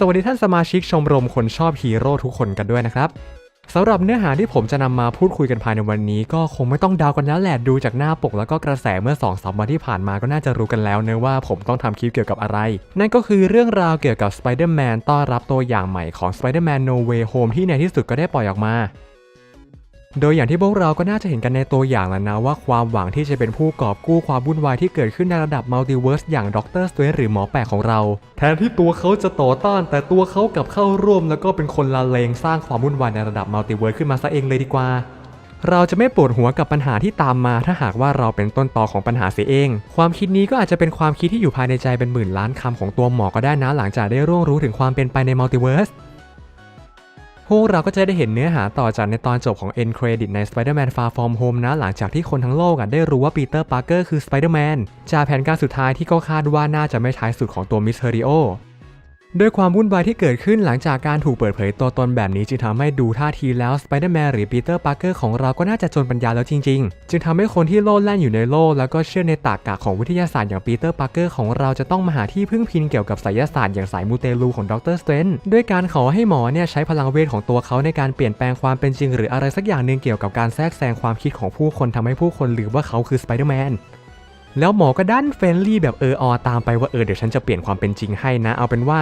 สวัสดีท่านสมาชิกชมรมคนชอบฮีโร่ทุกคนกันด้วยนะครับสำหรับเนื้อหาที่ผมจะนำมาพูดคุยกันภายในวันนี้ ก็คงไม่ต้องดากันแล้วแหละดูจากหน้าปกแล้วก็กระแสเมื่อ2อสวันที่ผ่านมาก็น่าจะรู้กันแล้วเนะว่าผมต้องทำคลิปเกี่ยวกับอะไร นั่นก็คือเรื่องราวเกี่ยวกับ Spider-Man ต้อนรับตัวอย่างใหม่ของ Spider-Man No Way Home ที่ในที่สุดก็ได้ปล่อยออกมา โดยอย่างที่พวกเราก็น่าจะเห็นกันในตัวอย่างแล้วนะว่าความหวังที่จะเป็นผู้กอบกู้ความวุ่นวายที่เกิดขึ้นในระดับมัลติเวิร์สอย่างด็อกเตอร์สเตนหรือหมอแปลกของเรา แทนที่ตัวเขาจะต่อต้าน แต่ตัวเขากลับเข้าร่วม แล้วก็เป็นคนละเลงสร้างความวุ่นวายในระดับมัลติเวิร์สขึ้นมาซะเองเลยดีกว่า เราจะไม่ปวดหัวกับปัญหาที่ตามมา ถ้าหากว่าเราเป็นต้นตอของปัญหาเสียเอง ความคิดนี้ก็อาจจะเป็นความคิดที่อยู่ภายในใจเป็นหมื่นล้านคำของตัวหมอก็ได้นะหลังจากได้ร่วงรู้ถึงความเป็นไปในมัลติเวิร์ส พวกเราก็จะได้เห็นเนื้อหาต่อจากในตอนจบของ End Credit ใน Spider-Man Far From Home นะ หลังจากที่คนทั้งโลกอะได้รู้ว่าปีเตอร์ ปาร์เกอร์คือ Spider-Man จากแผนการสุดท้ายที่ก็คาดว่าน่าจะไม่ท้ายสุดของตัวมิสเทอริโอ ด้วยความวุ่นวายที่เกิดขึ้นหลังจากการถูกเปิดเผยตัวตนแบบนี้จึงทำให้ดูท่าทีแล้ว Spider-Man หรือปีเตอร์ปาร์เกอร์ของเราก็น่าจะจนปัญญาแล้วจริง ๆ จึงทำให้คนที่โลดแล่นอยู่ในโลก แล้วก็เชื่อในตรรกะของวิทยาศาสตร์อย่างปีเตอร์ปาร์เกอร์ของเราจะต้องมาหาที่พึ่งพิงเกี่ยวกับไสยศาสตร์อย่างสายมูเตลูของดรสเตนด้วยการขอให้หมอเนี่ยใช้พลังเวทของตัวเขาในการเปลี่ยนแปลงความเป็นจริง หรืออะไรสักอย่างหนึ่งเกี่ยวกับการแทรกแซงความคิดของผู้คนทำให้ผู้คนลืมว่าเขาคือสไปเดอร์แมน แล้วหมอก็ดันเฟรนลี่แบบเอออตามไปว่าเออเดี๋ยวฉันจะเปลี่ยนความเป็นจริงให้นะ เอาเป็นว่า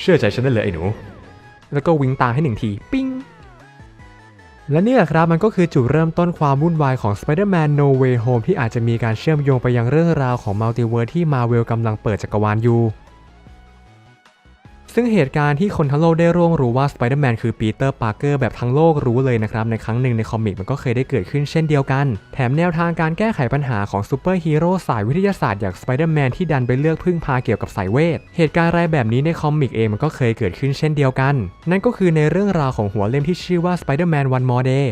เชื่อใจฉันได้เลยไอ้หนู แล้วก็วิงตาให้หนึ่งทีปิ้งและนี่แหละครับมันก็คือจุดเริ่มต้นความวุ่นวายของ Spider-Man No Way Home ที่อาจจะมีการเชื่อมโยงไปยังเรื่องราวของมัลติเวิร์สที่มาเวลกำลังเปิดจักรวาลอยู่ ซึ่งเหตุการณ์ที่คนทั้งโลกได้ร่วงรู้ว่า Spider-Man คือปีเตอร์ปาร์เกอร์แบบทั้งโลกรู้เลยนะครับ ในครั้งหนึ่งในคอมิกมันก็เคยได้เกิดขึ้นเช่นเดียวกัน แถมแนวทางการแก้ไขปัญหาของซูเปอร์ฮีโร่สายวิทยาศาสตร์อย่าง Spider-Man ที่ดันไปเลือกพึ่งพาเกี่ยวกับสายเวท เหตุการณ์อะไรแบบนี้ในคอมิกเองมันก็เคยเกิดขึ้นเช่นเดียวกัน นั่นก็คือในเรื่องราวของหัวเล่มที่ชื่อว่า Spider-Man One More Day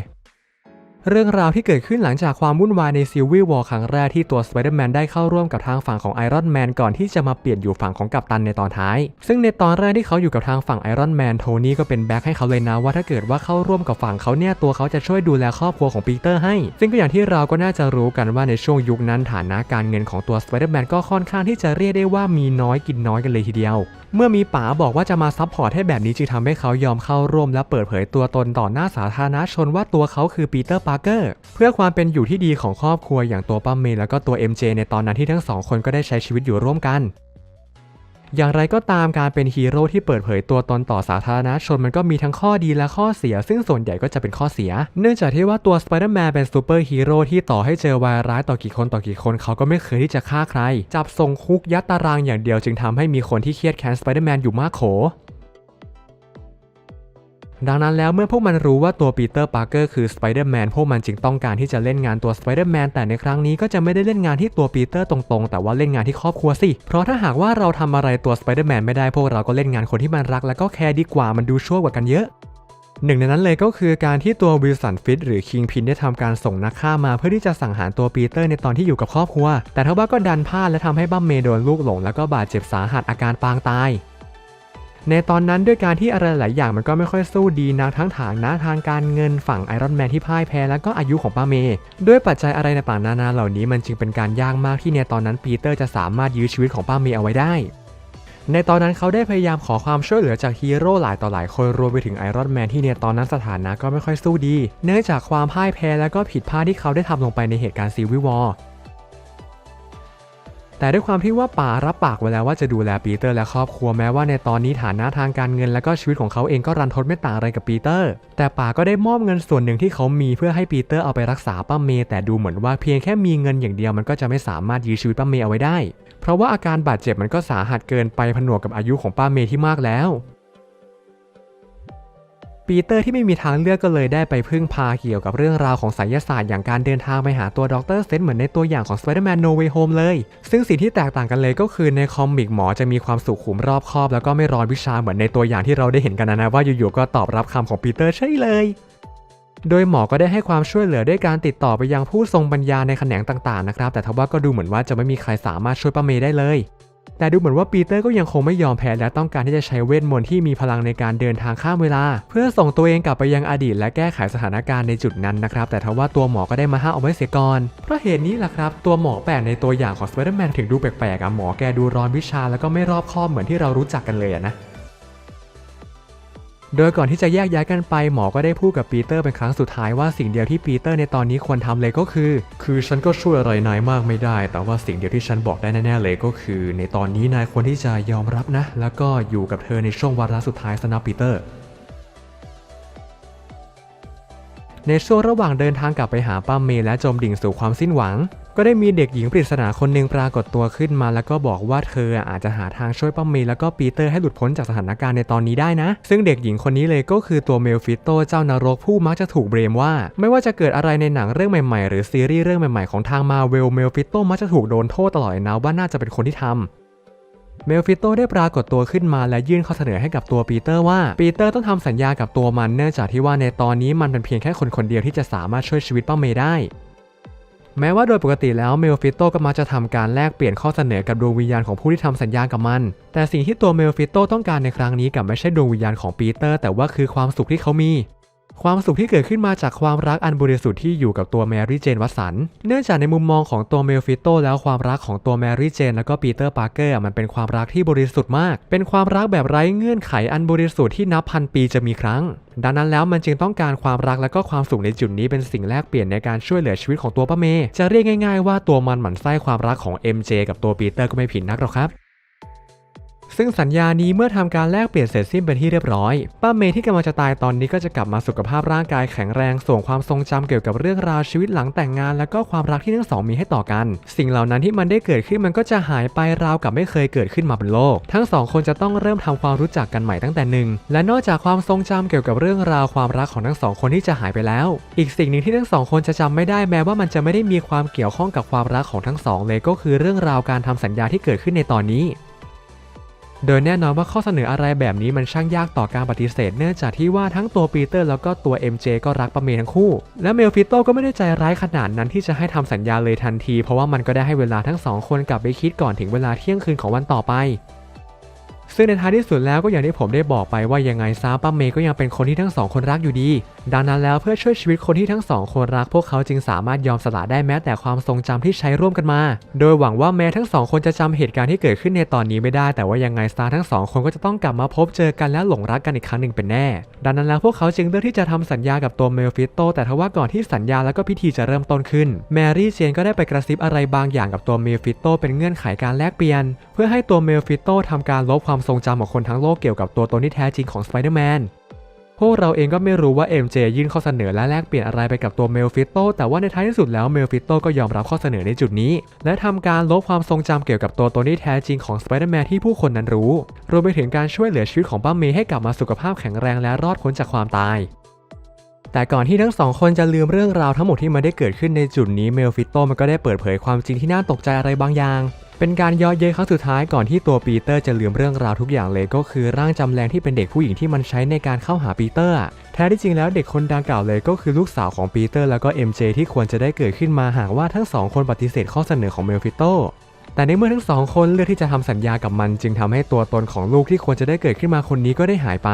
เรื่องราวที่เกิดขึ้นหลังจากความวุ่นวายในซิลวิวอลครั้งแรกที่ตัว Spider-Man ได้เข้าร่วมกับทางฝั่งของ Iron Man ก่อนที่จะมาเปลี่ยนอยู่ฝั่งของกัปตันในตอนท้าย ซึ่งในตอนแรกที่เขาอยู่กับทางฝั่ง Iron Man โทนี่ก็เป็นแบ็คให้เขาเลยนะว่าถ้าเกิดว่าเข้าร่วมกับฝั่งเขาเนี่ยตัวเขาจะช่วยดูแลครอบครัวของปีเตอร์ให้ ซึ่งก็อย่างที่เราก็น่าจะรู้กันว่าในช่วงยุคนั้นฐานะการเงินของตัว Spider-Man ก็ค่อนข้างที่จะเรียกได้ว่ามีน้อยกินน้อยกันเลยทีเดียว เมื่อมีป๋าบอกว่าจะมาซัพพอร์ตให้แบบนี้จึงทำให้เขายอมเข้าร่วมและเปิดเผยตัวตนต่อหน้าสาธารณชนว่าตัวเขาคือปีเตอร์ปาร์เกอร์เพื่อความเป็นอยู่ที่ดีของครอบครัวอย่างตัวป้าเมย์แล้วก็ตัว MJ ในตอนนั้นที่ทั้งสองคนก็ได้ใช้ชีวิตอยู่ร่วมกัน อย่างไรก็ตามการเป็นฮีโร่ที่เปิดเผยตัวตนต่อสาธารณชนมันก็มีทั้งข้อดีและข้อเสีย ซึ่งส่วนใหญ่ก็จะเป็นข้อเสีย เนื่องจากที่ว่าตัวสไปเดอร์แมนเป็นซูเปอร์ฮีโร่ที่ต่อให้เจอวายร้ายต่อกี่คนต่อกี่คนเขาก็ไม่เคยที่จะฆ่าใคร จับส่งคุกยัดตารางอย่างเดียวจึงทำให้มีคนที่เครียดแค้นสไปเดอร์แมนอยู่มากโข ดังนั้นแล้วเมื่อพวกมันรู้ว่าตัวปีเตอร์ปาร์เกอร์คือสไปเดอร์แมนพวกมันจึงต้องการที่จะเล่นงานตัวสไปเดอร์แมนแต่ในครั้งนี้ก็จะไม่ได้เล่นงานที่ตัวปีเตอร์ตรงๆ แต่ว่าเล่นงานที่ครอบครัวสิ เพราะถ้าหากว่าเราทำอะไรตัวสไปเดอร์แมนไม่ได้พวกเราก็เล่นงานคนที่มันรัก แล้วก็แคร์ดีกว่ามันดูชั่วกว่ากันเยอะหนึ่งในนั้นเลยก็คือการที่ตัววิลสันฟิตหรือคิงพินได้ทำการส่งนักฆ่ามาเพื่อที่จะสังหารตัวปีเตอร์ในตอนที่อยู่กับครอบครัว แต่ทว่าก็ดันพลาดและทำให้บัมเมโดนลูกหลงแล้วก็บาดเจ็บสาหัสอาการปางตาย ในตอนนั้นด้วยการที่อะไรหลายอย่างมันก็ไม่ค่อยสู้ดีนะทั้งฐานะทางการเงินฝั่งไอรอนแมนที่พ่ายแพ้แล้วก็อายุของป้าเมย์ด้วยปัจจัยอะไรในต่างนานาเหล่านี้มันจึงเป็นการยากมากที่ในตอนนั้นปีเตอร์จะสามารถยื้อชีวิตของป้าเมย์เอาไว้ได้ ในตอนนั้นเขาได้พยายามขอความช่วยเหลือจากฮีโร่หลายต่อหลายคนรวมไปถึงไอรอนแมนที่ในตอนนั้นสถานะก็ไม่ค่อยสู้ดี เนื่องจากความพ่ายแพ้และก็ผิดพลาดที่เขาได้ทำลงไปในเหตุการณ์ซีวิวอร์ แต่ด้วยความที่ว่าป่ารับปากไว้แล้วว่าจะดูแลปีเตอร์และครอบครัวแม้ว่าในตอนนี้ฐานะทางการเงินและก็ชีวิตของเขาเองก็รันทดไม่ต่างอะไรกับปีเตอร์ แต่ป่าก็ได้มอบเงินส่วนหนึ่งที่เขามีเพื่อให้ปีเตอร์เอาไปรักษาป้าเมย์แต่ดูเหมือนว่าเพียงแค่มีเงินอย่างเดียวมันก็จะไม่สามารถยื้อชีวิตป้าเมย์เอาไว้ได้ เพราะว่าอาการบาดเจ็บมันก็สาหัสเกินไปผนวกกับอายุของป้าเมย์ที่มากแล้ว ปีเตอร์ที่ไม่มีทางเลือกก็เลยได้ไปพึ่งพาเกี่ยวกับเรื่องราวของไสยศาสตร์อย่างการเดินทางไปหาตัวดรเซนเหมือนในตัวอย่างของ Spider-Man No Way Home เลย ซึ่งสิ่งที่แตกต่างกันเลยก็คือในคอมิกหมอจะมีความสุขุมรอบคอบ แล้วก็ไม่ร้อนวิชาเหมือนในตัวอย่างที่เราได้เห็นกันนะนะว่าอยู่ๆก็ตอบรับคำของปีเตอร์ใช่เลยโดยหมอก็ได้ให้ความช่วยเหลือด้วยการติดต่อไปยังผู้ทรงปัญญาในแขนงต่างๆนะครับ แต่ทว่าก็ดูเหมือนว่าจะไม่มีใครสามารถช่วยป้าเมย์ได้เลย แต่ดูเหมือนว่าปีเตอร์ก็ยังคงไม่ยอมแพ้และต้องการที่จะใช้เวทมนต์ที่มีพลังในการเดินทางข้ามเวลา เพื่อส่งตัวเองกลับไปยังอดีต และแก้ไขสถานการณ์ในจุดนั้นนะครับ แต่ทว่าตัวหมอก็ได้มาห้ามเอาไว้เสียก่อน เพราะเหตุนี้แหละครับตัวหมอแปลกในตัวอย่างของสไปเดอร์แมนถึงดูแปลกๆอะหมอแกดูร้อนวิชาแล้วก็ไม่รอบคอบเหมือนที่เรารู้จักกันเลยนะ โดยก่อนที่จะแยกย้ายกันไปหมอก็ได้พูดกับปีเตอร์เป็นครั้งสุดท้ายว่าสิ่งเดียวที่ปีเตอร์ในตอนนี้ควรทำเลยก็คือ คือฉันก็ช่วยอะไรนายมากไม่ได้ แต่ว่าสิ่งเดียวที่ฉันบอกได้แน่ๆเลยก็คือ ในตอนนี้นายควรที่จะยอมรับนะ แล้วก็อยู่กับเธอในช่วงวาระสุดท้ายสนะปีเตอร์ ในช่วงระหว่างเดินทางกลับไปหาป้าเมย์และจมดิ่งสู่ความสิ้นหวัง ก็ได้มีเด็กหญิงปริศนาคนหนึ่งปรากฏตัวขึ้นมา แล้วก็บอกว่าเธออาจจะหาทางช่วยป้าเมย์แล้วก็ปีเตอร์ให้หลุดพ้นจากสถานการณ์ในตอนนี้ได้นะ ซึ่งเด็กหญิงคนนี้เลยก็คือตัวเมลฟิโตเจ้านรกผู้มักจะถูกเบรมว่า ไม่ว่าจะเกิดอะไรในหนังเรื่องใหม่ๆ หรือซีรีส์เรื่องใหม่ๆของทางมาเวลเมลฟิโตมักจะถูกโดนโทษตลอดเนะว่าน่าจะเป็นคนที่ทำ เมลฟิโตได้ปรากฏตัวขึ้นมาและยื่นข้อเสนอให้กับตัวปีเตอร์ว่าปีเตอร์ต้องทำสัญญากับตัวมันเนื่องจากที่ว่าในตอนนี้มันเป็นเพียงแค่คนคนเดียวที่จะสามารถช่วยชีวิตป้าเมย์ได้ แม้ว่าโดยปกติแล้วเมลฟิโตก็มักจะทำการแลกเปลี่ยนข้อเสนอกับดวงวิญญาณของผู้ที่ทำสัญญากับมัน แต่สิ่งที่ตัวเมลฟิโตต้องการในครั้งนี้กับไม่ใช่ดวงวิญญาณของปีเตอร์ แต่ว่าคือความสุขที่เขามี ความสุขที่เกิดขึ้นมาจากความรักอันบริสุทธิ์ที่อยู่กับตัวแมรี่เจนวัสัน เนื่องจากในมุมมองของตัวเมลฟิโตแล้วความรักของตัวแมรี่เจนแล้วก็ปีเตอร์ปาร์เกอร์มันเป็นความรักที่บริสุทธิ์มาก เป็นความรักแบบไร้เงื่อนไขอันบริสุทธิ์ที่นับพันปีจะมีครั้ง ดังนั้นแล้วมันจึงต้องการความรักและก็ความสุขในจุดนี้เป็นสิ่งแลกเปลี่ยนในการช่วยเหลือชีวิตของตัวป้าเมย์จะเรียกง่าย ๆ ว่าตัวมันหมั่นไส้ความรักของ MJ กับตัวปีเตอร์ก็ไม่ผิดนักหรอกครับ ซึ่งสัญญานี้เมื่อทำการแลกเปลี่ยนเสร็จสิ้นเป็นที่เรียบร้อย ป้าเมย์ที่กำลังจะตายตอนนี้ก็จะกลับมาสุขภาพร่างกายแข็งแรงส่งความทรงจำเกี่ยวกับเรื่องราวชีวิตหลังแต่งงาน และก็ความรักที่ทั้งสองมีให้ต่อกัน สิ่งเหล่านั้นที่มันได้เกิดขึ้นมันก็จะหายไปราวกับไม่เคยเกิดขึ้นมาบนโลก ทั้งสองคนจะต้องเริ่มทำความรู้จักกันใหม่ตั้งแต่หนึ่งและนอกจากความทรงจำเกี่ยวกับเรื่องราวความรักของทั้งสองคนที่จะหายไปแล้ว อีกสิ่งหนึ่งที่ทั้งสองคนจะจำไม่ได้แม้ว่ามันจะไม่ได้มีความเกี่ยวข้องกับความรักของทั้งสองเลยก็คือเรื่องราวการทำสัญญาที่เกิดขึ้นในตอนนี้ โดยแน่นอนว่าข้อเสนออะไรแบบนี้มันช่างยากต่อการปฏิเสธ เนื่องจากที่ว่าทั้งตัวปีเตอร์แล้วก็ตัว MJ ก็รักประเมทั้งคู่ และเมลฟิโตก็ไม่ได้ใจร้ายขนาดนั้นที่จะให้ทำสัญญาเลยทันที เพราะว่ามันก็ได้ให้เวลาทั้งสองคนกลับไปคิดก่อนถึงเวลาเที่ยงคืนของวันต่อไป ซึ่งในท้ายที่สุดแล้วก็อย่างที่ผมได้บอกไปว่ายังไงซาป้าเมย์ก็ยังเป็นคนที่ทั้งสองคนรักอยู่ดี ดังนั้นแล้วเพื่อช่วยชีวิตคนที่ทั้งสองคนรักพวกเขาจึงสามารถยอมสละได้แม้แต่ความทรงจำที่ใช้ร่วมกันมา โดยหวังว่าแม้ทั้งสองคนจะจำเหตุการณ์ที่เกิดขึ้นในตอนนี้ไม่ได้ แต่ว่ายังไงซาทั้งสองคนก็จะต้องกลับมาพบเจอกันและหลงรักกันอีกครั้งหนึ่งเป็นแน่ ดังนั้นแล้วพวกเขาจึงเลือกที่จะทำสัญญากับตัวเมลฟิโต แต่ทว่าก่อนที่สัญญาแล้วก็พิธีจะเริ่มต้นขึ้น แมรี่เจนก็ได้ไปกระซิบอะไรบางอย่างกับตัวเมลฟิโตเป็นเงื่อนไขการแลกเปลี่ยน เพื่อให้ตัวเมลฟิโตทำการลบความทรงจำของคนทั้งโลกเกี่ยวกับตัวตนที่แท้จริงของสไปเดอร์แมนพวกเราเองก็ไม่รู้ว่า MJ ยื่นข้อเสนอและแลกเปลี่ยนอะไรไปกับตัวเมลฟิโตแต่ว่าในท้ายที่สุดแล้วเมลฟิโตก็ยอมรับข้อเสนอในจุดนี้ และทำการลบความทรงจำเกี่ยวกับตัวตนที่แท้จริงของสไปเดอร์แมนที่ผู้คนนั้นรู้ รวมไปถึงการช่วยเหลือชีวิตของป้าเมย์ให้กลับมาสุขภาพแข็งแรงและรอดพ้นจากความตาย แต่ก่อนที่ทั้งสองคนจะลืมเรื่องราวทั้งหมดที่มันได้เกิดขึ้นในจุดนี้เมลฟิโตมันก็ได้เปิดเผยความจริงที่น่าตกใจอะไรบางอย่าง เป็นการย่อเย้ยครั้งสุดท้ายก่อนที่ตัวปีเตอร์จะลืมเรื่องราวทุกอย่างเลยก็คือร่างจำแรงที่เป็นเด็กผู้หญิงที่มันใช้ในการเข้าหาปีเตอร์แท้ที่จริงแล้วเด็กคนดังกล่าวเลยก็คือลูกสาวของปีเตอร์แล้วก็ MJ ที่ควรจะได้เกิดขึ้นมาหากว่าทั้งสองคนปฏิเสธข้อเสนอของเมลฟิโตแต่ในเมื่อทั้งสองคนเลือกที่จะทำสัญญากับมัน จึงทำให้ตัวตนของลูกที่ควรจะได้เกิดขึ้นมาคนนี้ก็ได้หายไป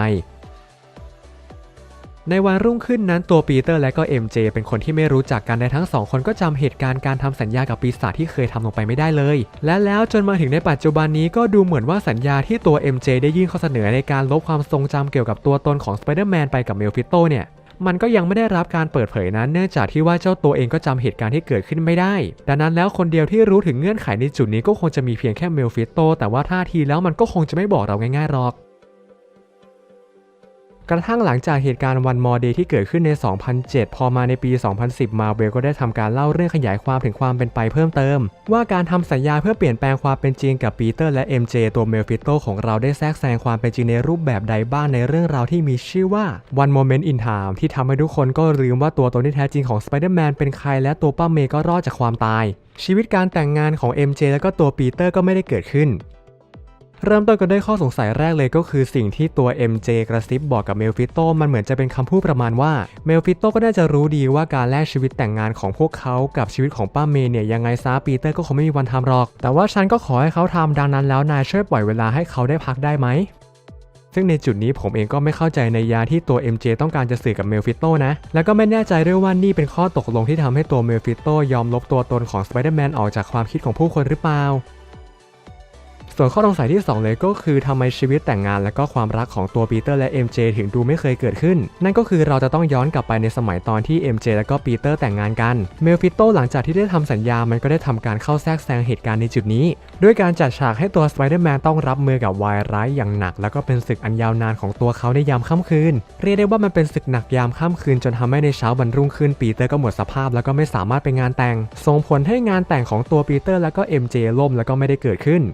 ในวันรุ่งขึ้นนั้นตัวปีเตอร์และก็ MJ เป็นคนที่ไม่รู้จักกันในทั้งสองคนก็จำเหตุการณ์การทำสัญญากับปีศาจที่เคยทำลงไปไม่ได้เลย และแล้วจนมาถึงในปัจจุบันนี้ก็ดูเหมือนว่าสัญญาที่ตัว MJ ได้ยื่นข้อเสนอในการลบความทรงจำเกี่ยวกับตัวตนของสไปเดอร์แมนไปกับเมลฟิโตเนี่ยมันก็ยังไม่ได้รับการเปิดเผยนั้นเนื่องจากที่ว่าเจ้าตัวเองก็จำเหตุการณ์ที่เกิดขึ้นไม่ได้ ดังนั้นแล้วคนเดียวที่รู้ถึงเงื่อนไขในจุดนี้ก็คงจะมีเพียงแค่เมลฟิโตแต่ว่าท่าทีแล้วมันก็คงจะไม่บอกเราง่ายๆหรอก กระทั่งหลังจากเหตุการณ์วันมอเดย์ที่เกิดขึ้นใน 2007 พอมาในปี 2010 มาเวลก็ได้ทำการเล่าเรื่องขยายความถึงความเป็นไปเพิ่มเติม ว่าการทำสัญญาเพื่อเปลี่ยนแปลงความเป็นจริงกับปีเตอร์และ MJ ตัวเมลฟิโตของเราได้แทรกแซงความเป็นจริงในรูปแบบใดบ้างในเรื่องราวที่มีชื่อว่า One Moment in Time ที่ทำให้ทุกคนก็ลืมว่าตัวตนที่แท้จริงของ Spider-Man เป็นใครและตัวป้าเมย์ก็รอดจากความตายชีวิตการแต่งงานของ MJ และก็ตัวปีเตอร์ก็ไม่ได้เกิดขึ้น เริ่มต้นกันด้วยข้อสงสัยแรกเลยก็คือสิ่งที่ตัว MJ กระซิบบอกกับเมลฟิโตมันเหมือนจะเป็นคำพูดประมาณว่าเมลฟิโตก็น่าจะรู้ดีว่าการแลกชีวิตแต่งงานของพวกเขากับชีวิตของป้าเมย์เนี่ยยังไงซาปีเตอร์ก็คงไม่มีวันทำหรอก แต่ว่าฉันก็ขอให้เขาทำดังนั้นแล้วนายช่วยปล่อยเวลาให้เขาได้พักได้ไหมซึ่งในจุดนี้ผมเองก็ไม่เข้าใจในยาที่ตัว MJ ต้องการจะสื่อกับเมลฟิโตนะ แล้วก็ไม่แน่ใจด้วยว่านี่เป็นข้อตกลงที่ทำให้ตัวเมลฟิโตยอมลบตัวตนของสไปเดอร์แมนออกจากความคิดของผู้คนหรือเปล่า ส่วนข้อสงสัยที่ 2 เลยก็คือทำไมชีวิตแต่งงานและก็ความรักของตัวปีเตอร์และ MJ ถึงดูไม่เคยเกิดขึ้น นั่นก็คือเราจะต้องย้อนกลับไปในสมัยตอนที่ MJ และก็ปีเตอร์แต่งงานกันเมลฟิโตหลังจากที่ได้ทำสัญญามันก็ได้ทำการเข้าแทรกแซงเหตุการณ์ในจุดนี้ ด้วยการจัดฉากให้ตัวสไปเดอร์แมนต้องรับมือกับวายร้ายอย่างหนัก แล้วก็เป็นศึกอันยาวนานของตัวเขาในยามค่ำคืน เรียกได้ว่ามันเป็นศึกหนักยามค่ำคืนจนทำให้ในเช้าวันรุ่งขึ้นปีเตอร์ก็หมดสภาพ แล้วก็ไม่สามารถไปงานแต่ง ส่งผลให้งานแต่งของตัวปีเตอร์แล้วก็ MJ ล่มแล้วก็ไม่ได้เกิดขึ้น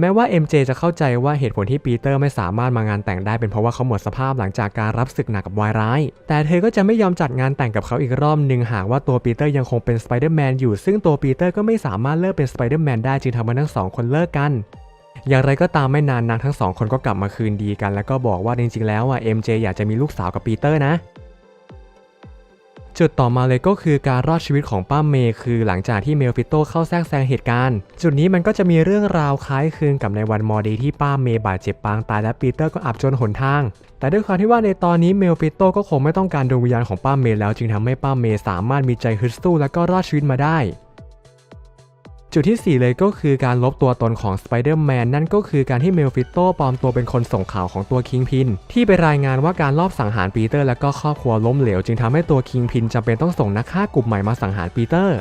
แม้ว่า MJ จะเข้าใจว่าเหตุผลที่ปีเตอร์ไม่สามารถมางานแต่งได้เป็นเพราะว่าเขาหมดสภาพหลังจากการรับศึกหนักกับวายร้าย แต่เธอก็จะไม่ยอมจัดงานแต่งกับเขาอีกรอบหนึ่งหากว่าตัวปีเตอร์ยังคงเป็นสไปเดอร์แมนอยู่ ซึ่งตัวปีเตอร์ก็ไม่สามารถเลิกเป็นสไปเดอร์แมนได้จึงทำให้ทั้งสองคนเลิกกันอย่างไรก็ตามไม่นานนางทั้งสองคนก็กลับมาคืนดีกัน แล้วก็บอกว่าจริงๆแล้วอะ MJ อยากจะมีลูกสาวกับปีเตอร์นะ จุดต่อมาเลยก็คือการรอดชีวิตของป้าเมย์คือหลังจากที่เมลฟิโตเข้าแทรกแซงเหตุการณ์ จุดนี้มันก็จะมีเรื่องราวคล้ายคลึงกับในวันมอดีที่ป้าเมย์บาดเจ็บปางตายและปีเตอร์ก็อับจนหนทาง แต่ด้วยความที่ว่าในตอนนี้เมลฟิโตก็คงไม่ต้องการดวงวิญญาณของป้าเมย์แล้วจึงทำให้ป้าเมย์สามารถมีใจฮึดสู้และก็รอดชีวิตมาได้ จุดที่ 4 เลยก็คือการลบตัวตนของสไปเดอร์แมนนั่นก็คือการที่เมลฟิโตปลอมตัวเป็นคนส่งข่าวของตัวคิงพิน ที่ไปรายงานว่าการลอบสังหารปีเตอร์และก็ครอบครัวล้มเหลว จึงทำให้ตัวคิงพินจำเป็นต้องส่งนักฆ่ากลุ่มใหม่มาสังหารปีเตอร์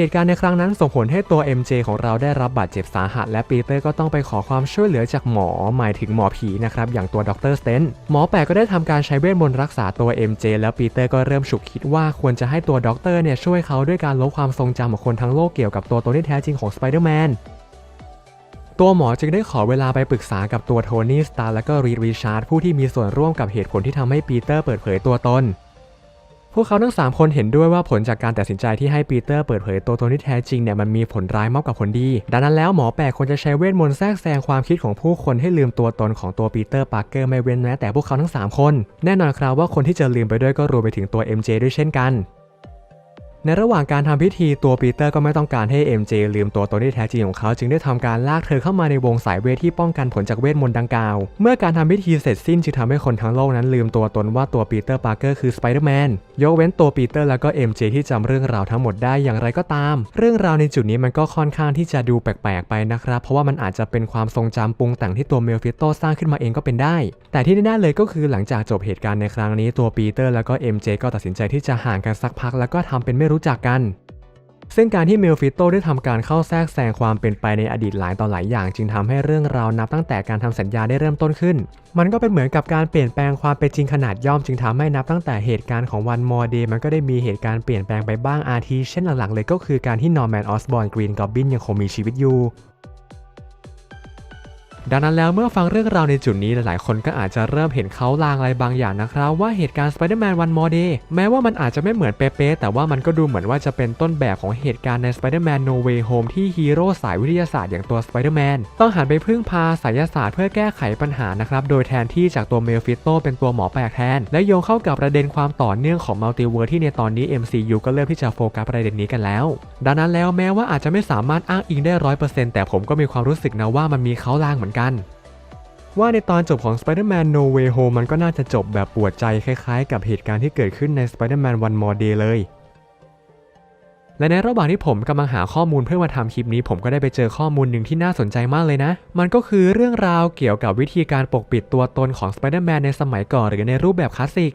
เหตุการณ์ในครั้งนั้นส่งผลให้ตัว MJ ของเราได้รับบาดเจ็บสาหัส และปีเตอร์ก็ต้องไปขอความช่วยเหลือจากหมอหมายถึงหมอผีนะครับอย่างตัวดรสเตนหมอแปลกก็ได้ทำการใช้เวทมนต์รักษาตัว MJ แล้วปีเตอร์ก็เริ่มฉุกคิดว่าควรจะให้ตัวด็อกเตอร์เนี่ยช่วยเขาด้วยการลบความทรงจำของคนทั้งโลกเกี่ยวกับตัวตนที่แท้จริงของสไปเดอร์แมนตัวหมอจึงได้ขอเวลาไปปรึกษากับตัวโทนี่สตาร์และก็รีดริชาร์ดผู้ที่มีส่วนร่วมกับเหตุผลที่ทำให้ปีเตอร์เปิดเผยตัวตน พวกเขาทั้ง 3 คนเห็นด้วยว่าผลจากการตัดสินใจที่ให้ปีเตอร์เปิดเผยตัวตนที่แท้จริงเนี่ยมันมีผลร้ายมากกว่าผลดี ดังนั้นแล้วหมอแปลกควรจะใช้เวทมนต์แทรกแซงความคิดของผู้คนให้ลืมตัวตนของตัวปีเตอร์ปาร์เกอร์ไม่เว้นแม้แต่พวกเขาทั้ง 3 คน แน่นอนครับว่าคนที่จะลืมไปด้วยก็รวมไปถึงตัว MJ ด้วยเช่นกัน ในระหว่างการทำพิธีตัวปีเตอร์ก็ไม่ต้องการให้ MJ ลืมตัวตนที่แท้จริงของเขาจึงได้ทำการลากเธอเข้ามาในวงสายเวทที่ป้องกันผลจากเวทมนต์ดังกล่าว เมื่อการทำพิธีเสร็จสิ้นจึงทำให้คนทั้งโลกนั้นลืมตัวตนว่าตัวปีเตอร์ปาร์เกอร์คือสไปเดอร์แมนยกเว้นตัวปีเตอร์แล้วก็ MJ ที่จำเรื่องราวทั้งหมดได้อย่างไรก็ตาม เรื่องราวในจุดนี้มันก็ค่อนข้างที่จะดูแปลกๆไปนะครับ เพราะว่ามันอาจจะเป็นความทรงจำปรุงแต่งที่ตัวเมลฟิโตสร้างขึ้นมาเองก็เป็นได้ แต่ที่แน่ๆเลยก็คือหลังจากจบเหตุการณ์ในครั้งนี้ตัวปีเตอร์แล้วก็ MJ ก็ตัดสินใจที่จะห่างกันสักพักแล้วก็ทำเป็นไม่รู้จักกัน ซึ่งการที่เมลฟิโตได้ทำการเข้าแทรกแซงความเป็นไปในอดีตหลายต่อหลายอย่าง จึงทำให้เรื่องราวนับตั้งแต่การทำสัญญาได้เริ่มต้นขึ้น มันก็เป็นเหมือนกับการเปลี่ยนแปลงความเป็นจริงขนาดย่อมจึงทำให้นับตั้งแต่เหตุการณ์ของวันมอร์เดย์มันก็ได้มีเหตุการณ์เปลี่ยนแปลงไปบ้างอาทิเช่นหลักๆเลยก็คือการที่นอร์แมนออสบอร์นกรีนกอบบินยังคงมีชีวิตอยู่ ดังนั้นแล้วเมื่อฟังเรื่องราวในจุดนี้หลายๆ คนก็อาจจะเริ่มเห็นเขาลางอะไรบางอย่างนะครับ ว่าเหตุการณ์ Spider-Man วันมอ Day แม้ว่ามันอาจจะไม่เหมือนเป๊ะๆแต่ว่ามันก็ดูเหมือนว่าจะเป็นต้นแบบของเหตุการณ์ใน Spider-Man No Way Home ที่ฮีโร่สายวิทยาศาสตร์อย่างตัว Spider-Man ต้องหันไปพึ่งพาไสยศาสตร์เพื่อแก้ไขปัญหานะครับโดยแทนที่จากตัวเมลฟิโตเป็นตัวหมอแปลกแทน และโยงเข้ากับประเด็นความต่อเนื่องของมัลติเวิร์ที่ในตอนนี้ MCU ก็เริ่มที่จะโฟกัสประเด็นนี้กันแล้ว ดังนั้นแล้วแม้ว่าอาจจะไม่สามารถอ้างอิงได้ร้อยเปอร์เซ็นต์แต่ผมก็มีความรู้สึกนะว่ามันมีเขาลางเหมือนกันว่าในตอนจบของ Spider-Man No Way Home มันก็น่าจะจบแบบปวดใจคล้ายๆ กับเหตุการณ์ที่เกิดขึ้นใน Spider-Man One More Day เลย และในระหว่างที่ผมกำลังหาข้อมูลเพื่อมาทำคลิปนี้ ผมก็ได้ไปเจอข้อมูลหนึ่งที่น่าสนใจมากเลยนะ มันก็คือเรื่องราวเกี่ยวกับวิธีการปกปิดตัวตนของ Spider-Man ในสมัยก่อนหรือในรูปแบบคลาสสิก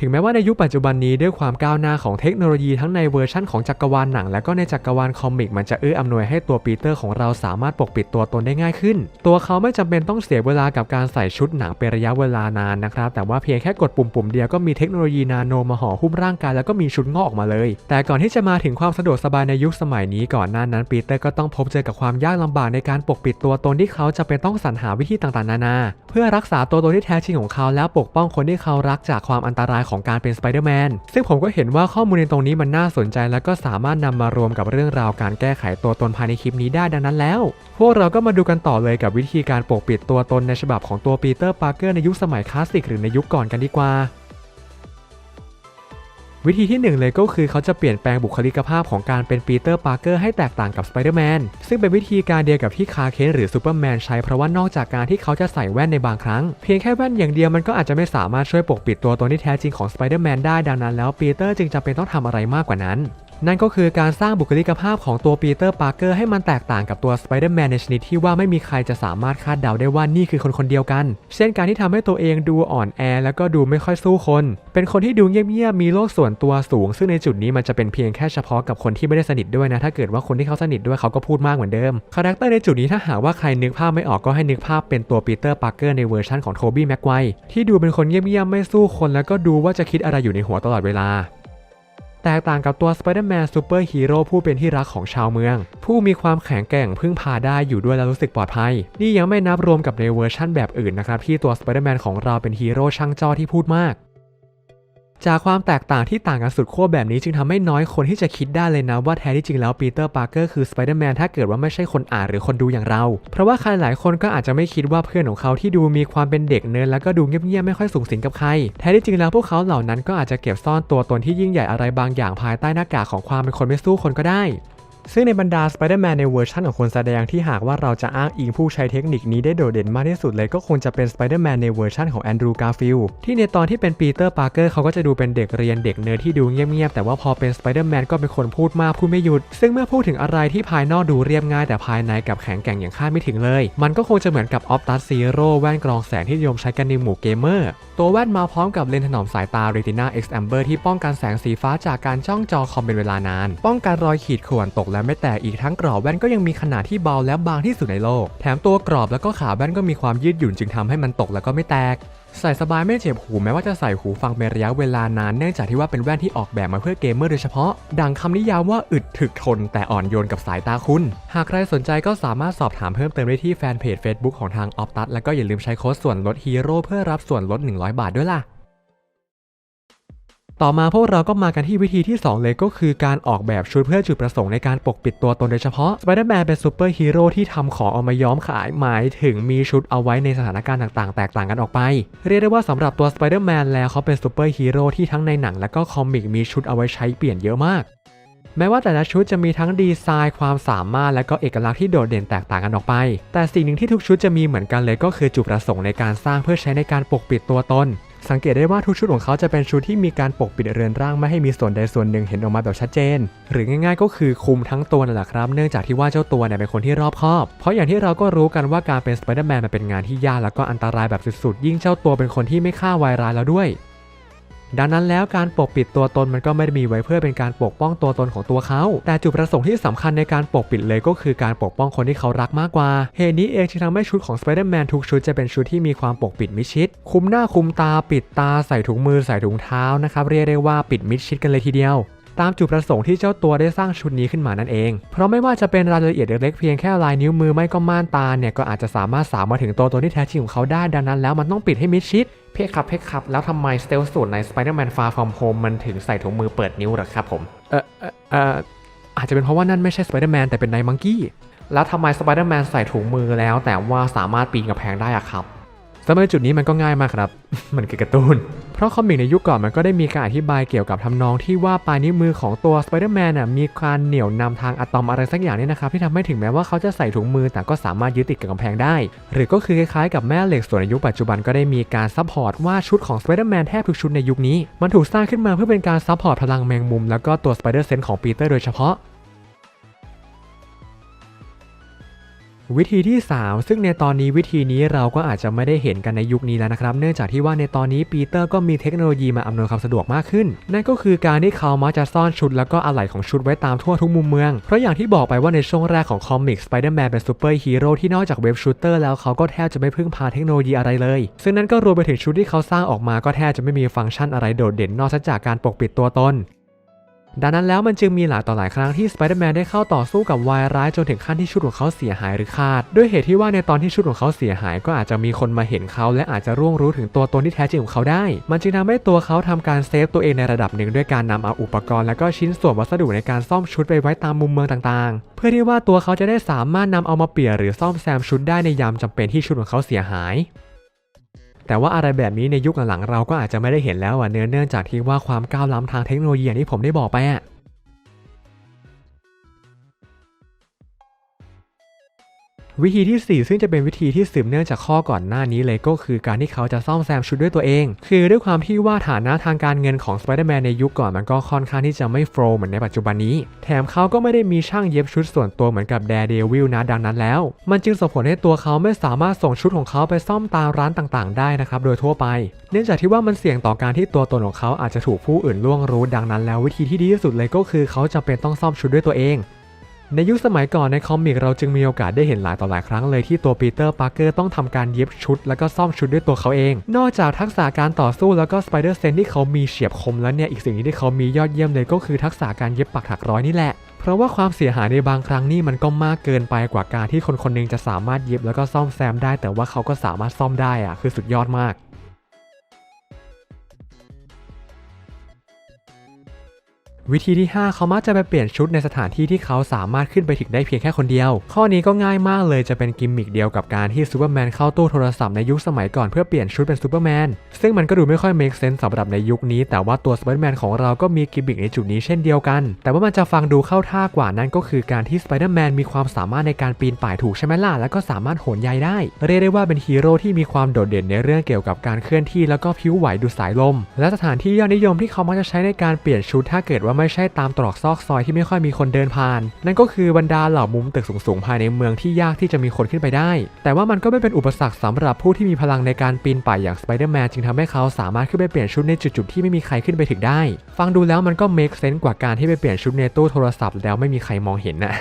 ถึงแม้ว่าในยุคปัจจุบันนี้ด้วยความก้าวหน้าของเทคโนโลยีทั้งในเวอร์ชั่นของจักรวาลหนัง และก็ในจักรวาลคอมิกมันจะเอื้ออำนวยให้ตัวปีเตอร์ของเราสามารถปกปิดตัวตนได้ง่ายขึ้น ตัวเขาไม่จำเป็นต้องเสียเวลากับการใส่ชุดหนังเป็นระยะเวลานานนะครับ แต่ว่าเพียงแค่กดปุ่มๆเดียวก็มีเทคโนโลยีนาโนมาห่อหุ้มร่างกายแล้วก็มีชุดงอกออกมาเลย แต่ก่อนที่จะมาถึงความสะดวกสบายในยุคสมัยนี้ก่อนหน้านั้นปีเตอร์ก็ต้องพบเจอกับความยากลำบากในการปกปิดตัวตนที่เขาจะเป็นต้องสรรหาวิธีต่างๆ นานา เพื่อรักษาตัวตนที่แท้จริงของเขาแล้วปกป้องคนที่เขารักจากความอันตรายของการเป็นสไปเดอร์แมนซึ่งผมก็เห็นว่าข้อมูลในตรงนี้มันน่าสนใจ และก็สามารถนำมารวมกับเรื่องราวการแก้ไขตัวตนภายในคลิปนี้ได้ดังนั้นแล้ว พวกเราก็มาดูกันต่อเลยกับวิธีการปกปิดตัวตนในฉบับของตัวปีเตอร์ปาร์เกอร์ในยุคสมัยคลาสสิกหรือในยุคก่อนกันดีกว่า วิธีที่หนึ่งเลยก็คือเขาจะเปลี่ยนแปลงบุคลิกภาพของการเป็นปีเตอร์ปาร์เกอร์ให้แตกต่างกับสไปเดอร์แมนซึ่งเป็นวิธีการเดียวกับที่คาร์เคนหรือซูเปอร์แมนใช้เพราะว่านอกจากการที่เขาจะใส่แว่นในบางครั้ง เพียงแค่แว่นอย่างเดียวมันก็อาจจะไม่สามารถช่วยปกปิดตัวตนที่แท้จริงของสไปเดอร์แมนได้ดังนั้นแล้วปีเตอร์จึงจำเป็นต้องทำอะไรมากกว่านั้น นั่นก็คือการสร้างบุคลิกภาพของตัวปีเตอร์ปาร์เกอร์ให้มันแตกต่างกับตัวสไปเดอร์แมนในชนิดที่ว่าไม่มีใครจะสามารถคาดเดาได้ว่านี่คือคนคนเดียวกัน เช่นการที่ทำให้ตัวเองดูอ่อนแอ แล้วก็ดูไม่ค่อยสู้คน เป็นคนที่ดูเงียบๆมีโลกส่วนตัวสูง ซึ่งในจุดนี้มันจะเป็นเพียงแค่เฉพาะกับคนที่ไม่ได้สนิทด้วยนะ ถ้าเกิดว่าคนที่เขาสนิทด้วยเขาก็พูดมากเหมือนเดิมคาแรคเตอร์ในจุดนี้ถ้าหากว่าใครนึกภาพไม่ออกก็ให้นึกภาพเป็นตัวปีเตอร์ปาร์เกอร์ในเวอร์ชันของโทบี้แม็กไกวที่ดูเป็นคนเงียบๆไม่สู้คน แล้วก็ดูว่าจะคิดอะไรอยู่ในหัวตลอดเวลา แตกต่างกับตัวสไปเดอร์แมนซูเปอร์ฮีโร่ผู้เป็นที่รักของชาวเมือง ผู้มีความแข็งแกร่งพึ่งพาได้อยู่ด้วยแล้วรู้สึกปลอดภัย นี่ยังไม่นับรวมกับในเวอร์ชั่นแบบอื่นนะครับที่ตัวสไปเดอร์แมนของเราเป็นฮีโร่ช่างจ้อที่พูดมาก จากความแตกต่างที่ต่างกันสุดขั้วแบบนี้จึงทำให้น้อยคนที่จะคิดได้เลยนะว่าแท้ที่จริงแล้วปีเตอร์ปาร์เกอร์คือสไปเดอร์แมนถ้าเกิดว่าไม่ใช่คนอ่านหรือคนดูอย่างเรา เพราะว่าใครหลายคนก็อาจจะไม่คิดว่าเพื่อนของเขาที่ดูมีความเป็นเด็กเนินแล้วก็ดูเงียบๆไม่ค่อยสูงสิงกับใคร แท้ที่จริงแล้วพวกเขาเหล่านั้นก็อาจจะเก็บซ่อนตัวตนที่ยิ่งใหญ่อะไรบางอย่างภายใต้หน้ากากของความเป็นคนไม่สู้คนก็ได้ ซึ่งในบรรดา Spider-Man ในเวอร์ชันของคนแสดงที่หากว่าเราจะอ้างอิงผู้ใช้เทคนิคนี้ได้โดดเด่นมากที่สุดเลยก็คงจะเป็น Spider-Man ในเวอร์ชันของแอนดรูการ์ฟิลที่ในตอนที่เป็นปีเตอร์ ปาร์เกอร์เขาก็จะดูเป็นเด็กเรียนเด็กเนิร์ดที่ดูเงียบๆ แต่ว่าพอเป็น Spider-Man ก็เป็นคนพูดมากพูดไม่หยุด ซึ่งเมื่อพูดถึงอะไรที่ภายนอกดูเรียบง่ายแต่ภายในกับแข็งแกร่งอย่างคาดไม่ถึงเลย มันก็คงจะเหมือนกับออฟตัสซีโร่แว่นกรองแสงที่นิยมใช้กันในหมู่เกมเมอร์ตัวแว่นมาพร้อมกับเลนส์ถนอมสายตา Retina X Amber ที่ป้องกันแสงสีฟ้าจากการจ้องจอคอมเป็นเวลานาน ป้องกันรอยขีดข่วนตกและไม่แตกอีกทั้งกรอบแว่นก็ยังมีขนาดที่เบาและบางที่สุดในโลก แถมตัวกรอบแล้วก็ขาแว่นก็มีความยืดหยุ่นจึงทำให้มันตกแล้วก็ไม่แตกใส่สบายไม่เจ็บหูแม้ว่าจะใส่หูฟังเป็นระยะเวลานานเนื่องจากที่ว่าเป็นแว่นที่ออกแบบมาเพื่อเกมเมอร์โดยเฉพาะ ดังคำนิยามว่าอึดถึกทนแต่อ่อนโยนกับสายตาคุณ หากใครสนใจก็สามารถสอบถามเพิ่มเติมได้ที่แฟนเพจ Facebook ของทางออฟตัสแล้วก็อย่าลืมใช้โค้ดส่วนลดฮีโร่เพื่อรับส่วนลด 100 บาทด้วยล่ะ ต่อมาพวกเราก็มากันที่วิธีที่ 2 เลยก็คือการออกแบบชุดเพื่อจุดประสงค์ในการปกปิดตัวตนโดยเฉพาะ Spider-Man เป็นซูเปอร์ฮีโร่ที่ทำของเอามาย้อมขายหมายถึงมีชุดเอาไว้ในสถานการณ์ต่างๆ แตกต่างกันออกไป เรียกได้ว่าสำหรับตัว Spider-Man แล้วเขาเป็นซูเปอร์ฮีโร่ที่ทั้งในหนังและก็คอมิกมีชุดเอาไว้ใช้เปลี่ยนเยอะมากแม้ว่าแต่ละชุดจะมีทั้งดีไซน์ความสามารถและก็เอกลักษณ์ที่โดดเด่นแตกต่างกันออกไป แต่สิ่งหนึ่งที่ทุกชุดจะมีเหมือนกันเลยก็คือจุดประสงค์ในการสร้างเพื่อใช้ในการปกปิดตัวตน สังเกตได้ว่าทุกชุดของเขาจะเป็นชุดที่มีการปกปิดเรือนร่างไม่ให้มีส่วนใดส่วนหนึ่งเห็นออกมาแบบชัดเจน หรือง่ายๆ ก็คือคุมทั้งตัวนั่นแหละครับ เนื่องจากที่ว่าเจ้าตัวเนี่ยเป็นคนที่รอบคอบ เพราะอย่างที่เราก็รู้กันว่าการเป็นสไปเดอร์แมนมันเป็นงานที่ยากแล้วก็อันตรายแบบสุดๆ ยิ่งเจ้าตัวเป็นคนที่ไม่ฆ่าวายร้ายแล้วด้วย ดังนั้นแล้วการปกปิดตัวตนมันก็ไม่ได้มีไว้เพื่อเป็นการปกป้องตัวตนของตัวเขา แต่จุดประสงค์ที่สำคัญในการปกปิดเลยก็คือการปกป้องคนที่เขารักมากกว่า เหตุนี้เองจึงทำให้ชุดของสไปเดอร์แมนทุกชุดจะเป็นชุดที่มีความปกปิดมิดชิด คุมหน้าคุมตาปิดตาใส่ถุงมือใส่ถุงเท้านะครับเรียกได้ว่าปิดมิดชิดกันเลยทีเดียว ตามจุดประสงค์ที่เจ้าตัวได้สร้างชุดนี้ขึ้นมานั่นเอง เพราะไม่ว่าจะเป็นรายละเอียดเล็กๆเพียงแค่ลายนิ้วมือไม่ก็ม่านตาเนี่ยก็อาจจะสามารถสาวมาถึงตัวตนที่แท้จริงของเขาได้ดังนั้นแล้วมันต้องปิดให้มิดชิดเพ่ครับเพ่ครับ แล้วทำไมสเตลสูตรใน Spider-Man Far From Home มันถึงใส่ถุงมือเปิดนิ้วหรอครับผมเออเอ่อเอออาจจะเป็นเพราะว่านั่นไม่ใช่ Spider-Man แต่เป็นนายมังกี้แล้วทำไม Spider-Man ใส่ถุงมือแล้ว แต่ว่าสามารถปีนกำแพงได้อะครับ สำหรับจุดนี้มันก็ง่ายมากครับ มันคือการ์ตูน เพราะคอมิกในยุคก่อนมันก็ได้มีการอธิบายเกี่ยวกับทำนองที่ว่าปลายนิ้วมือของตัว Spider-Man น่ะมีการเหนี่ยวนำทางอะตอมอะไรสักอย่างเนี่ยนะครับที่ทำให้ถึงแม้ว่าเขาจะใส่ถุงมือแต่ก็สามารถยึดติดกับกำแพงได้ หรือก็คือคล้ายๆกับแม่เหล็กส่วนในยุคปัจจุบันก็ได้มีการซัพพอร์ตว่าชุดของ Spider-Man แทบทุกชุดในยุคนี้ มันถูกสร้างขึ้นมาเพื่อเป็นการซัพพอร์ตพลังแมงมุมแล้วก็ตัว Spider Sense ของปีเตอร์โดยเฉพาะ วิธีที่ 3 ซึ่งในตอนนี้วิธีนี้เราก็อาจจะไม่ได้เห็นกันในยุคนี้แล้วนะครับ เนื่องจากที่ว่าในตอนนี้ปีเตอร์ก็มีเทคโนโลยีมาอำนวยความสะดวกมากขึ้น นั่นก็คือการที่เขามักจะซ่อนชุดแล้วก็อะไหล่ของชุดไว้ตามทั่วทุกมุมเมือง เพราะอย่างที่บอกไปว่าในช่วงแรกของคอมิกสไปเดอร์แมนเป็นซูเปอร์ฮีโร่ที่นอกจากเว็บชูเตอร์แล้วเขาก็แทบจะไม่พึ่งพาเทคโนโลยีอะไรเลย ซึ่งนั่นก็รวมไปถึงชุดที่เขาสร้างออกมาก็แทบจะไม่มีฟังก์ชันอะไรโดดเด่นนอกจากการปกปิดตัวตน ดังนั้นแล้วมันจึงมีหลายต่อหลายครั้งที่สไปเดอร์แมนได้เข้าต่อสู้กับวายร้ายจนถึงขั้นที่ชุดของเขาเสียหายหรือขาด ด้วยเหตุที่ว่าในตอนที่ชุดของเขาเสียหายก็อาจจะมีคนมาเห็นเขา และอาจจะร่วงรู้ถึงตัวตนที่แท้จริงของเขาได้ มันจึงทำให้ตัวเขาทำการเซฟตัวเองในระดับหนึ่งด้วยการนำเอาอุปกรณ์และก็ชิ้นส่วนวัสดุในการซ่อมชุดไปไว้ตามมุมเมืองต่างๆ เพื่อที่ว่าตัวเขาจะได้สามารถนำเอามาเปลี่ยนหรือซ่อมแซมชุดได้ในยามจำเป็นที่ชุดของเขาเสียหาย แต่ว่าอะไรแบบนี้ในยุคหลังๆเราก็อาจจะไม่ได้เห็นแล้วอะเนื่องเนื่องจากที่ว่าความก้าวล้ำทางเทคโนโลยีอย่างที่ผมได้บอกไปอะ วิธีทีสี่ 4 ซึ่งจะเป็นวิธีที่สืบเนื่องจากข้อก่อนหน้านี้เลยก็คือการที่เขาจะซ่อมแซมชุดด้วยตัวเอง คือด้วยความที่ว่าฐานะทางการเงินของสไปเดอร์แมนในยุคก่อนมันก็ค่อนข้างที่จะไม่โฟล์เหมือนในปัจจุบันนี้ แถมเขาก็ไม่ได้มีช่างเย็บชุดส่วนตัวเหมือนกับแดร์เดวิลนะดังนั้นแล้ว มันจึงส่งผลให้ตัวเขาไม่สามารถส่งชุดของเขาไปซ่อมตามร้านต่างๆ ได้นะครับโดยทั่วไป เนื่องจากที่ว่ามันเสี่ยงต่อการที่ตัวตนของเขาอาจจะถูกผู้อื่นล่วงรู้ดังนั้นแล้ววิธีที่ดีที่สุดเลยก็คือเขาจะเป็นต้องซ่อมชุดด้วยตัวเอง ในยุคสมัยก่อนในคอมิกเราจึงมีโอกาสได้เห็นหลายต่อหลายครั้งเลยที่ตัวปีเตอร์ปาร์เกอร์ต้องทำการเย็บชุด แล้วก็ซ่อมชุดด้วยตัวเขาเอง นอกจากทักษะการต่อสู้แล้วก็สไปเดอร์เซนที่เขามีเฉียบคมแล้วเนี่ย อีกสิ่งที่เขามียอดเยี่ยมเลยก็คือทักษะการเย็บปักถักร้อยนี่แหละ เพราะว่าความเสียหายในบางครั้งนี่มันก็มากเกินไปกว่าการที่คนคนหนึงจะสามารถเย็บแล้วก็ซ่อมแซมได้ แต่ว่าเขาก็สามารถซ่อมได้อะคือสุดยอดมาก วิธีที่ 5 เขามักจะไปเปลี่ยนชุดในสถานที่ที่เขาสามารถขึ้นไปถึงได้เพียงแค่คนเดียว ข้อนี้ก็ง่ายมากเลยจะเป็นกิมมิคเดียวกับการที่ซูเปอร์แมนเข้าตู้โทรศัพท์ในยุคสมัยก่อนเพื่อเปลี่ยนชุดเป็นซูเปอร์แมนซึ่งมันก็ดูไม่ค่อยเมคเซนส์สำหรับในยุคนี้ แต่ว่าตัวสไปเดอร์แมนของเราก็มีกิมมิคในจุดนี้เช่นเดียวกัน แต่ว่ามันจะฟังดูเข้าท่ากว่านั้นก็คือการที่สไปเดอร์แมนมีความสามารถในการปีนป่ายถูกใช่ไหมล่ะแล้วก็สามารถโหนใยได้เรียกได้ว่าเป็นฮีโร่ที่มีความโดดเด่นในเรื่องเกี่ยวกับการเคลื่อนที่แล้วก็ผิวไหวดูสายลม และสถานที่ยอดนิยมที่เขามักจะใช้ในการเปลี่ยนชุดถ้าเกิดว่าไม่ใช่ตามตรอกซอกซอยที่ไม่ค่อยมีคนเดินผ่าน นั่นก็คือบรรดาเหล่ามุมตึกสูงๆภายในเมืองที่ยากที่จะมีคนขึ้นไปได้ แต่ว่ามันก็ไม่เป็นอุปสรรคสำหรับผู้ที่มีพลังในการปีนป่ายอย่างสไปเดอร์แมนจึงทำให้เขาสามารถขึ้นไปเปลี่ยนชุดในจุดๆที่ไม่มีใครขึ้นไปถึงได้ ฟังดูแล้วมันก็เมคเซนส์กว่าการที่ไปเปลี่ยนชุดในตู้โทรศัพท์แล้วไม่มีใครมองเห็นนะ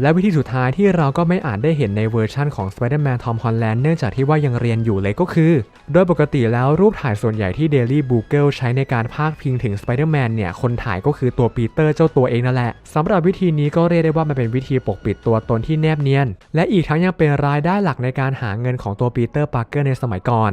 และวิธีสุดท้ายที่เราก็ไม่อาจได้เห็นในเวอร์ชั่นของ Spider-Man Tom Holland เนื่องจากที่ว่ายังเรียนอยู่เลยก็คือ โดยปกติแล้วรูปถ่ายส่วนใหญ่ที่ Daily Bugle ใช้ในการพากพิงถึง Spider-Man เนี่ย คนถ่ายก็คือตัวปีเตอร์เจ้าตัวเองนั่นแหละสำหรับวิธีนี้ก็เรียกได้ว่ามันเป็นวิธีปกปิดตัวตนที่แนบเนียน และอีกทั้งยังเป็นรายได้หลักในการหาเงินของตัวปีเตอร์ปาร์เกอร์ในสมัยก่อน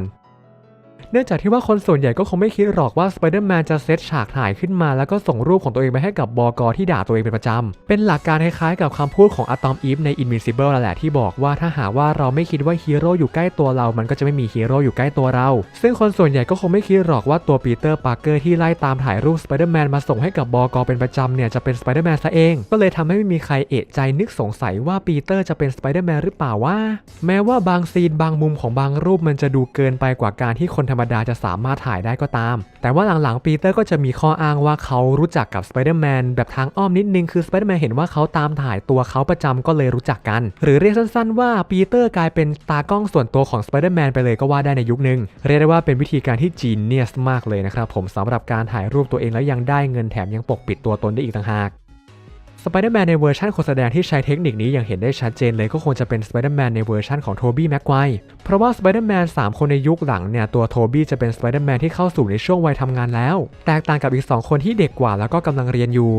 เนื่องจากที่ว่าคนส่วนใหญ่ก็คงไม่คิดหรอกว่าสไปเดอร์แมนจะเซตฉากถ่ายขึ้นมาแล้วก็ส่งรูปของตัวเองไปให้กับบอกอที่ด่าตัวเองเป็นประจำ เป็นหลักการคล้ายๆกับคำพูดของอะตอมอีฟใน Invincible นั่นแหละที่บอกว่าถ้าหากว่าเราไม่คิดว่าฮีโร่อยู่ใกล้ตัวเรา มันก็จะไม่มีฮีโร่อยู่ใกล้ตัวเรา ซึ่งคนส่วนใหญ่ก็คงไม่คิดหรอกว่าตัวปีเตอร์ปาร์เกอร์ที่ไล่ตามถ่ายรูปสไปเดอร์แมนมาส่งให้กับบอกอเป็นประจำเนี่ยจะเป็นสไปเดอร์แมนซะเอง ก็เลยทำให้ไม่มีใครเอะใจนึกสงสัยว่าปีเตอร์จะเป็นสไปเดอร์แมนหรือเปล่าว่า แม้ว่าบางซีนบางมุมของบางรูปมันจะดูเกินไปกว่าการที่คนธรรมดาจะสามารถถ่ายได้ก็ตาม แต่ว่าหลังๆปีเตอร์ก็จะมีข้ออ้างว่าเขารู้จักกับสไปเดอร์แมนแบบทางอ้อมนิดนึงคือสไปเดอร์แมนเห็นว่าเขาตามถ่ายตัวเขาประจำก็เลยรู้จักกัน หรือเรียกสั้นๆว่าปีเตอร์กลายเป็นตากล้องส่วนตัวของสไปเดอร์แมนไปเลยก็ว่าได้ในยุคนึง เรียกได้ว่าเป็นวิธีการที่จีเนียสมากเลยนะครับผมสำหรับการถ่ายรูปตัวเองแล้วยังได้เงินแถมยังปกปิดตัวตนได้อีกต่างหาก สไปเดอร์แมนในเวอร์ชันคนแสดงที่ใช้เทคนิคนี้อย่างเห็นได้ชัดเจนเลยก็คงจะเป็นสไปเดอร์แมนในเวอร์ชันของโทบี้แม็กไกวเพราะว่าสไปเดอร์แมน3คนในยุคหลังเนี่ยตัวโทบี้จะเป็นสไปเดอร์แมนที่เข้าสู่ในช่วงวัยทำงานแล้ว แตกต่างกับอีก 2 คนที่เด็กกว่าแล้วก็กำลังเรียนอยู่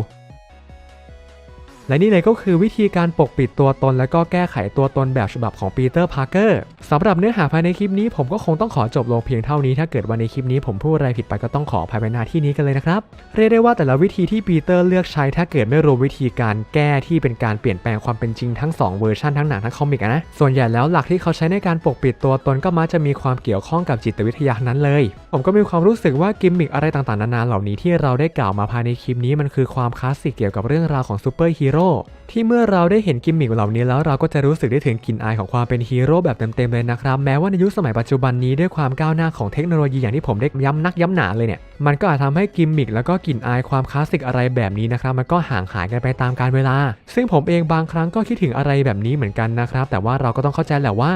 และนี่เลยก็คือวิธีการปกปิดตัวตน และก็แก้ไขตัวตนแบบฉบับของปีเตอร์พาร์เกอร์สำหรับเนื้อหาภายในคลิปนี้ผมก็คงต้องขอจบลงเพียงเท่านี้ ถ้าเกิดว่าในคลิปนี้ผมพูดอะไรผิดไปก็ต้องขออภัยไปณที่นี้กันเลยนะครับ เรียกได้ว่าแต่ละวิธีที่ปีเตอร์เลือกใช้ถ้าเกิดไม่รวมวิธีการแก้ที่เป็นการเปลี่ยนแปลงความเป็นจริงทั้ง 2 เวอร์ชันทั้งหนังทั้งคอมิกนะส่วนใหญ่แล้วหลักที่เขาใช้ในการปกปิดตัวตนก็มักจะมีความเกี่ยวข้องกับจิตวิทยานั้นเลย ผมก็มีความรู้สึกว่ากิมมิคอะไรต่างๆนานาเหล่านี้ที่เราได้กล่าวมาภายในคลิปนี้มันคือความคลาสสิกเกี่ยวกับเรื่องราวของซูเปอร์ฮีโร่ที่เมื่อเราได้เห็นกิมมิคเหล่านี้แล้วเราก็จะรู้สึกได้ถึงกลิ่นอายของความเป็นฮีโร่แบบเต็มๆเลยนะครับ แม้ว่าในยุคสมัยปัจจุบันนี้ด้วยความก้าวหน้าของเทคโนโลยีอย่างที่ผมได้ย้ำนักย้ำหนาเลยเนี่ย มันก็อาจทำให้กิมมิคแล้วก็กลิ่นอายความคลาสสิกอะไรแบบนี้นะครับ มันก็ห่างหายกันไปตามกาลเวลา ซึ่งผมเองบางครั้งก็คิดถึงอะไรแบบนี้เหมือนกันนะครับ แต่ว่าเราก็ต้องเข้าใจแหละว่า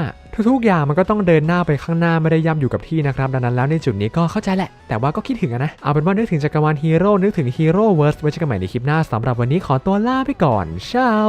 ทุกๆอย่างมันก็ต้องเดินหน้าไปข้างหน้าไม่ได้ย่ำอยู่กับที่นะครับ ดังนั้นแล้วในจุดนี้ก็เข้าใจแหละ แต่ว่าก็คิดถึงนะ เอาเป็นว่านึกถึงจักรวาลฮีโร่นึกถึงฮีโร่เวิร์สไว้เจอกันใหม่ในคลิปหน้าสำหรับวันนี้ขอตัวลาไปก่อนชาว